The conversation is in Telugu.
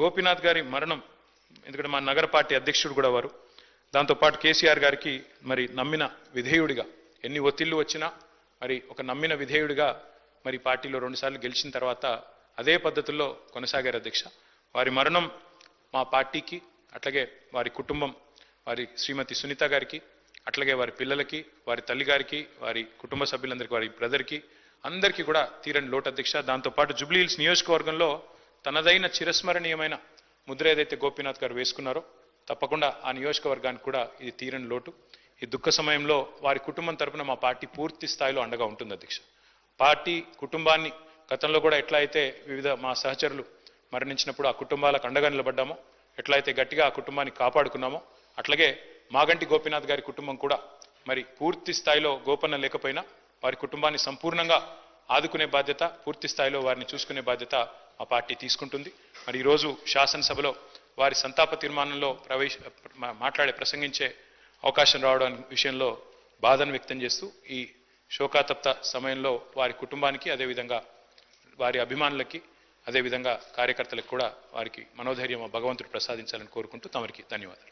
గోపీనాథ్ గారి మరణం ఎందుకంటే మా నగర పార్టీ అధ్యక్షుడు కూడా వారు దాంతోపాటు కేసీఆర్ గారికి మరి నమ్మిన విధేయుడిగా ఎన్ని ఒత్తిళ్ళు వచ్చినా మరి ఒక నమ్మిన విధేయుడిగా మరి పార్టీలో రెండుసార్లు గెలిచిన తర్వాత అదే పద్ధతుల్లో కొనసాగారు అధ్యక్ష. వారి మరణం మా పార్టీకి అట్లాగే వారి కుటుంబం వారి శ్రీమతి సునీత గారికి అట్లాగే వారి పిల్లలకి వారి తల్లి గారికి వారి కుటుంబ సభ్యులందరికీ వారి బ్రదర్కి అందరికీ కూడా తీరని లోటు అధ్యక్ష. దాంతోపాటు జూబ్లీ హిల్స్ నియోజకవర్గంలో తనదైన చిరస్మరణీయమైన ముద్ర ఏదైతే గోపీనాథ్ గారు వేసుకున్నారో తప్పకుండా ఆ నియోజకవర్గానికి కూడా ఇది తీరని లోటు. ఈ దుఃఖ సమయంలో వారి కుటుంబం తరపున మా పార్టీ పూర్తి స్థాయిలో అండగా ఉంటుంది అధ్యక్ష. పార్టీ కుటుంబాన్ని గతంలో కూడా ఎట్లా అయితే వివిధ మా సహచరులు మరణించినప్పుడు ఆ కుటుంబాలకు అండగా నిలబడ్డామో ఎట్లయితే గట్టిగా ఆ కుటుంబాన్ని కాపాడుకున్నామో అట్లాగే మాగంటి గోపీనాథ్ గారి కుటుంబం కూడా మరి పూర్తి స్థాయిలో గోపన్న లేకపోయినా వారి కుటుంబాన్ని సంపూర్ణంగా ఆదుకునే బాధ్యత పూర్తి స్థాయిలో వారిని చూసుకునే బాధ్యత ఆ పార్టీ తీసుకుంటుంది. మరి ఈరోజు శాసనసభలో వారి సంతాప తీర్మానంలో ప్రవేశ మాట్లాడే ప్రసంగించే అవకాశం రావడం విషయంలో బాధను వ్యక్తం చేస్తూ ఈ శోకాతప్త సమయంలో వారి కుటుంబానికి అదేవిధంగా వారి అభిమానులకి అదేవిధంగా కార్యకర్తలకు కూడా వారికి మనోధైర్యం భగవంతుడు ప్రసాదించాలని కోరుకుంటూ తమరికి ధన్యవాదాలు.